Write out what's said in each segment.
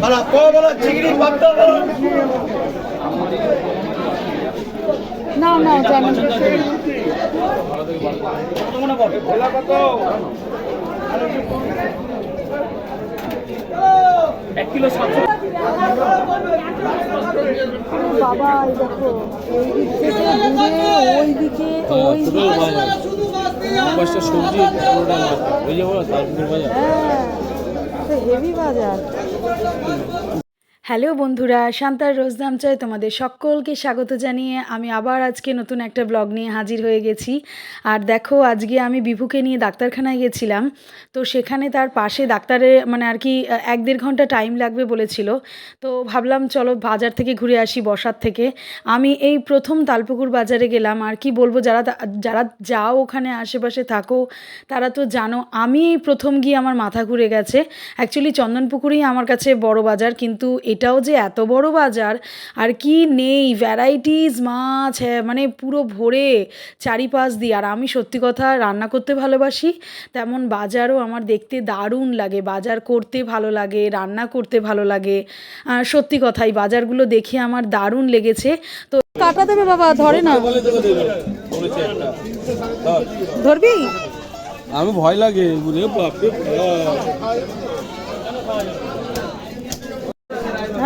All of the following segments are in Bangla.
বলো কো বলো চিংড়ি পাবদা বলো। না না জানি এক কিলো সাতশো বাবা এই দেখো এই দিক থেকে দূরে ওই দিকে ওই দিকে। সবজি ওই হ্যাঁ হেভি বাজার। হ্যালো বন্ধুরা, শান্তার রোজদামচায় তোমাদের সকলকে স্বাগত জানিয়ে আমি আবার আজকে নতুন একটা ব্লগ নিয়ে হাজির হয়ে গেছি। আর দেখো, আজকে আমি বিভুকে নিয়ে ডাক্তারখানায় গেছিলাম। তো সেখানে তার পাশে ডাক্তারের মানে আর কি, এক দেড় ঘণ্টা টাইম লাগবে বলেছিল। তো ভাবলাম, চলো বাজার থেকে ঘুরে আসি বসার থেকে। আমি এই প্রথম তালপুকুর বাজারে গেলাম। আর কি বলব, যারা যারা যাও ওখানে, আশেপাশে থাকো, তারা তো জানো, আমি প্রথম গিয়ে আমার মাথা ঘুরে গেছে। অ্যাকচুয়ালি চন্দনপুকুরেই আমার কাছে বড় বাজার, কিন্তু এটাও যে এত বড় বাজার আর কি নেই ভ্যারাইটিস মাছ হ্যাঁ, মানে পুরো ভরে চারিপাশ দিয়ে। আর আমি সত্যি কথা রান্না করতে ভালোবাসি তেমন বাজারও আমার দেখতে দারুণ লাগে। বাজার করতে ভালো লাগে রান্না করতে ভালো লাগে। সত্যি কথা এই বাজারগুলো দেখে আমার দারুণ লেগেছে। তো কাটা দেবে বাবা ধরে না ধরবি? আমি ভয় লাগে বাপরে।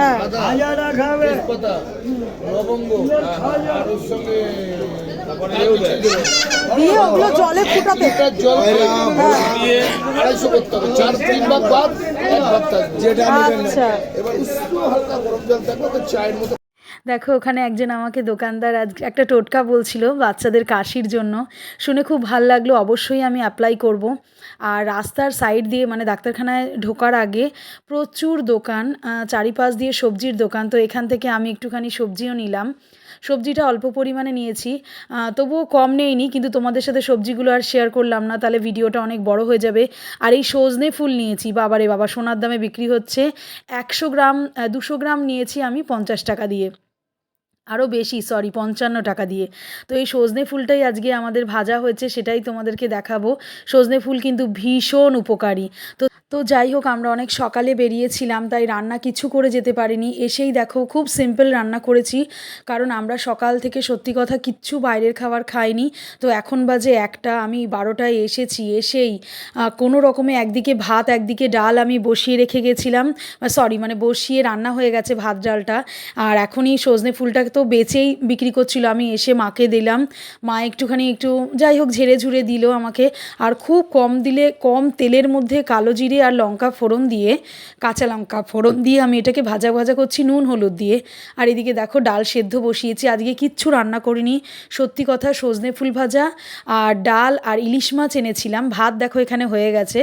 হ্যাঁ। হাজারা খাবে দিয়ে ওগুলো জলে ফুটাতে। আড়াইশো করতে হবে চার তিন ভাগ ভাত এক ভাগ থাকবে যেটা আচ্ছা। এবার উষ্ণ হালকা গরম জল থাকবে তো চায়ের মতো দেখো, ওখানে একজন আমাকে দোকানদার আজ একটা টোটকা বলছিল বাচ্চাদের কাশির জন্য। শুনে খুব ভালো লাগল, অবশ্যই আমি অ্যাপ্লাই করব। আর রাস্তার সাইড দিয়ে মানে ডাক্তারখানায় ঢোকার আগে প্রচুর দোকান চারিপাশ দিয়ে সবজির দোকান। তো এখান থেকে আমি একটুখানি সবজিও নিলাম। সবজিটা অল্প পরিমাণে নিয়েছি। তবুও কম নেইনি, কিন্তু তোমাদের সাথে সবজিগুলো আর শেয়ার করলাম না, তাহলে ভিডিওটা অনেক বড় হয়ে যাবে। আর এই সজনে ফুল নিয়েছি বাবারে বাবা, সোনার দামে বিক্রি হচ্ছে। একশো গ্রাম দুশো গ্রাম নিয়েছি আমি পঞ্চাশ টাকা দিয়ে। আরও বেশি সরি পঞ্চান্ন টাকা দিয়ে। তো এই সজনে ফুলটাই আজকে আমাদের ভাজা হয়েছে, সেটাই তোমাদেরকে দেখাবো। সজনে ফুল কিন্তু ভীষণ উপকারী। তো তো যাই হোক, আমরা অনেক সকালে বেরিয়েছিলাম, তাই রান্না কিছু করে যেতে পারিনি। এসেই দেখো, খুব সিম্পল রান্না করেছি, কারণ আমরা সকাল থেকে সত্যি কথা কিচ্ছু বাইরের খাবার খাইনি। তো এখন বাজে একটা, আমি বারোটায় এসেছি, এসেই কোনো রকমে একদিকে ভাত, একদিকে ডাল আমি বসিয়ে রেখে গেছিলাম। সরি মানে বসিয়ে রান্না হয়ে গেছে ভাত, ডালটা। আর এখনই সজনে ফুলটা তো বেচেই বিক্রি করছিল, আমি এসে মাকে দিলাম। মা একটুখানি একটু, যাই হোক, ঝেড়ে ঝুড়ে দিল আমাকে। আর খুব কম দিলে, কম তেলের মধ্যে কালো জিরে আর লঙ্কা ফোড়ন দিয়ে, কাঁচা লঙ্কা ফোড়ন দিয়ে আমি এটাকে ভাজা ভাজা করছি নুন, হলুদ দিয়ে। আর এদিকে দেখো ডাল সেদ্ধ বসিয়েছি। আজকে কিচ্ছু রান্না করিনি। সত্যি কথা, সজনে ফুল ভাজা আর ডাল আর ইলিশ মাছ এনেছিলাম। ভাত দেখো এখানে হয়ে গেছে।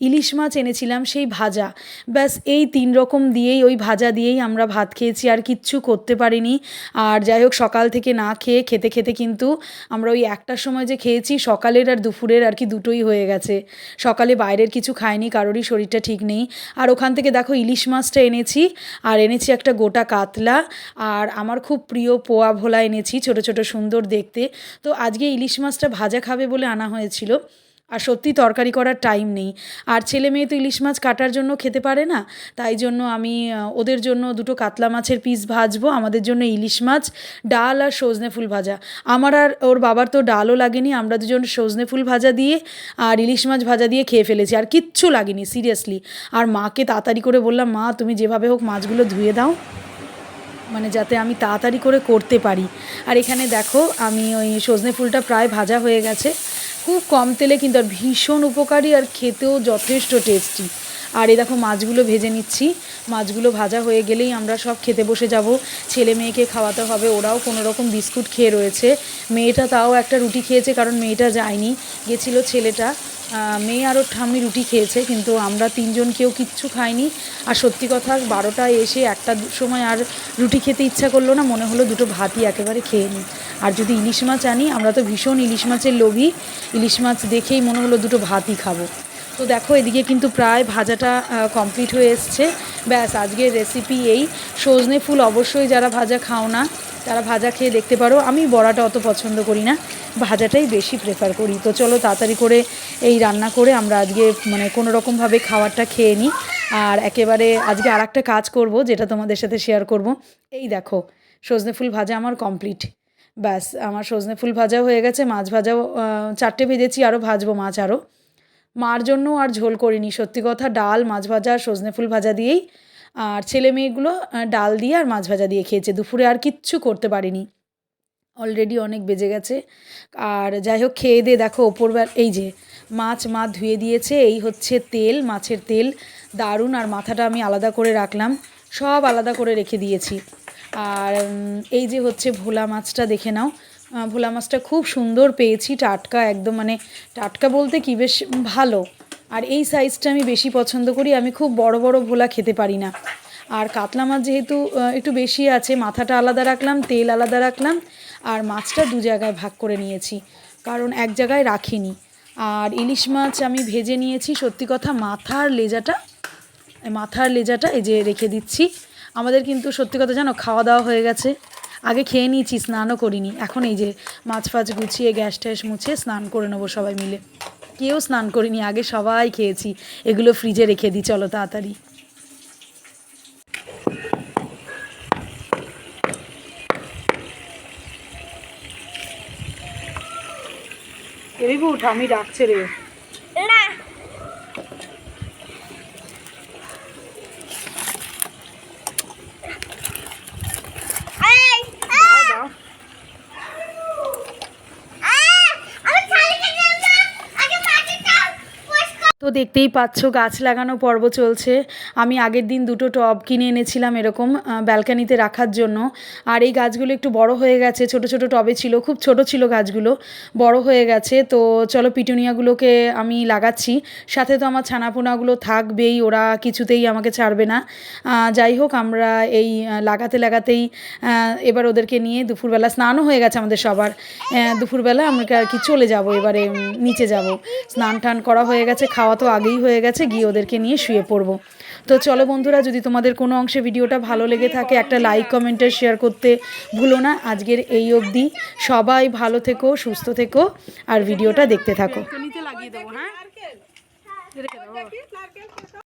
ইলিশ মাছ এনেছিলাম সেই ভাজা। ব্যাস, এই তিন রকম দিয়েই, ওই ভাজা দিয়েই আমরা ভাত খেয়েছি। আর কিচ্ছু করতে পারিনি। আর যাই হোক, সকাল থেকে না খেয়ে খেতে খেতে কিন্তু আমরা ওই একটার সময় যে খেয়েছি, সকালের আর দুপুরের আর কি দুটোই হয়ে গেছে। সকালে বাইরের কিছু খাইনি কারোরই শরীরটা ঠিক নেই। আর ওখান থেকে দেখো ইলিশ মাছটা এনেছি, আর এনেছি একটা গোটা কাতলা, আর আমার খুব প্রিয় পোয়া ভোলা এনেছি ছোট ছোট, সুন্দর দেখতে। তো আজকে ইলিশ মাছটা ভাজা খাবে বলে আনা হয়েছিল। আর সত্যি তরকারি করার টাইম নেই। আর ছেলে মেয়ে তো ইলিশ মাছ কাটার জন্য খেতে পারে না, তাই জন্য আমি ওদের জন্য দুটো কাতলা মাছের পিস ভাজবো, আমাদের জন্য ইলিশ মাছ, ডাল আর সজনে ফুল ভাজা। আমার আর ওর বাবার তো ডালও লাগেনি, আমরা দুজন সজনে ফুল ভাজা দিয়ে আর ইলিশ মাছ ভাজা দিয়ে খেয়ে ফেলেছি, আর কিচ্ছু লাগেনি সিরিয়াসলি আর মাকে তাড়াতাড়ি করে বললাম, মা, তুমি যেভাবে হোক মাছগুলো ধুয়ে দাও। মানে যাতে আমি তাড়াতাড়ি করে করতে পারি। আর এখানে দেখো, আমি ওই সজনে ফুলটা প্রায় ভাজা হয়ে গেছে। খুব কম তেলে কিন্তু আর ভীষণ উপকারী আর খেতেও যথেষ্ট টেস্টি আর এই দেখো মাছগুলো ভেজে নিচ্ছি। মাছগুলো ভাজা হয়ে গেলেই আমরা সব খেতে বসে যাব। ছেলে মেয়েকে খাওয়াতে হবে, ওরাও কোনো রকম বিস্কুট খেয়ে রয়েছে। মেয়েটা তাও একটা রুটি খেয়েছে, কারণ মেয়েটা যায়নি। গেছিল ছেলেটা। মেয়ে আরও ঠাম্মি রুটি খেয়েছে, কিন্তু আমরা তিনজন কেউ কিচ্ছু খাইনি। আর সত্যি কথা, বারোটায় এসে একটা সময় আর রুটি খেতে ইচ্ছা করল না, মনে হলো দুটো ভাতই একেবারে খেয়ে নিই। আর যদি ইলিশ মাছ আনি, আমরা তো ভীষণ ইলিশ মাছের লোভী। ইলিশ মাছ দেখেই মনে হলো দুটো ভাতই খাব। তো দেখো, এদিকে কিন্তু প্রায় ভাজাটা কমপ্লিট হয়ে এসছে। ব্যাস, আজকের রেসিপি এই। সজনে ফুল অবশ্যই যারা ভাজা খাও না, তারা ভাজা খেয়ে দেখতে পারো। আমি বড়াটা অত পছন্দ করি না। ভাজাটাই বেশি প্রেফার করি। তো চলো তাড়াতাড়ি করে এই রান্না করে আমরা আজকে মানে কোনো রকমভাবে খাবারটা খেয়ে নিই। আর একেবারে আজকে আর একটা কাজ করব, যেটা তোমাদের সাথে শেয়ার করব। এই দেখো, সজনে ফুল ভাজা আমার কমপ্লিট ব্যাস, আমার সজনে ফুল ভাজা হয়ে গেছে, মাছ ভাজাও চারটে ভেজেছি আরও ভাজবো মাছ আরও মার জন্য আর ঝোল করিনি, সত্যি কথা ডাল, মাছ ভাজা আর সজনে ফুল ভাজা দিয়েই। আর ছেলে মেয়েগুলো ডাল দিয়ে আর মাছ ভাজা দিয়ে খেয়েছে, দুপুরে আর কিচ্ছু করতে পারিনি। অলরেডি অনেক বেজে গেছে। আর যাই হোক, খেয়ে দিয়ে দেখো ওপরবেল, এই যে মাছ মা ধুয়ে দিয়েছে, এই হচ্ছে তেল, মাছের তেল। দারুণ, আর মাথাটা আমি আলাদা করে রাখলাম, সব আলাদা করে রেখে দিয়েছি। আর এই যে হচ্ছে ভোলা মাছটা দেখে নাও। ভোলা মাছটা খুব সুন্দর পেয়েছি, টাটকা একদম মানে টাটকা বলতে কি বেশ ভালো। আর এই সাইজটা আমি বেশি পছন্দ করি, আমি খুব বড় বড় ভোলা খেতে পারি না। আর কাতলা মাছ যেহেতু একটু বেশি আছে, মাথাটা আলাদা রাখলাম, তেল আলাদা রাখলাম, আর মাছটা দু জায়গায় ভাগ করে নিয়েছি, কারণ এক জায়গায় রাখিনি। আর ইলিশ মাছ আমি ভেজে নিয়েছি, সত্যি কথা মাথার লেজাটা মাথার লেজাটা এই যে রেখে দিচ্ছি। আমাদের কিন্তু সত্যি কথা জানো খাওয়া দাওয়া হয়ে গেছে। আগে খেয়ে নিয়েছি, স্নানও করিনি। এখন এই যে মাছ ফাছ গুছিয়ে, গ্যাস ট্যাস মুছে স্নান করে নেব সবাই মিলে। কেউ স্নান করিনি, আগে সবাই খেয়েছি। এগুলো ফ্রিজে রেখে দিই, চলো তাড়াতাড়ি। ভেরি গুড আমি ডাকছে রে দাও দাও তো দেখতেই পাচ্ছ, গাছ লাগানো পর্ব চলছে। আমি আগের দিন দুটো টব কিনে এনেছিলাম এরকম ব্যালকানিতে রাখার জন্য। আর এই গাছগুলো একটু বড় হয়ে গেছে, ছোট ছোট টবে ছিল, খুব ছোট ছিল গাছগুলো, বড় হয়ে গেছে। তো চলো পিটুনিয়াগুলোকে আমি লাগাচ্ছি। সাথে তো আমার ছানাপোনাগুলো থাকবেই, ওরা কিছুতেই আমাকে ছাড়বে না। যাই হোক, আমরা এই লাগাতে লাগাতেই এবার ওদেরকে নিয়ে দুপুরবেলা স্নানও হয়ে গেছে আমাদের সবার। দুপুরবেলা আমরা আর কি চলে যাব, এবারে নিচে যাব। স্নান টান করা হয়ে গেছে, খাওয়া তো আগেই হয়ে গেছে গিয়ে ওদেরকে নিয়ে শুয়ে পড়ব। তো চলো বন্ধুরা যদি তোমাদের কোনো অংশে ভিডিওটা ভালো লেগে থাকে একটা লাইক কমেন্টে শেয়ার করতে ভুলো না। আজকের এই অবধি সবাই ভালো থেকো সুস্থ থেকো আর ভিডিওটা দেখতে থাকো। লাগিয়ে দেবো হ্যাঁ?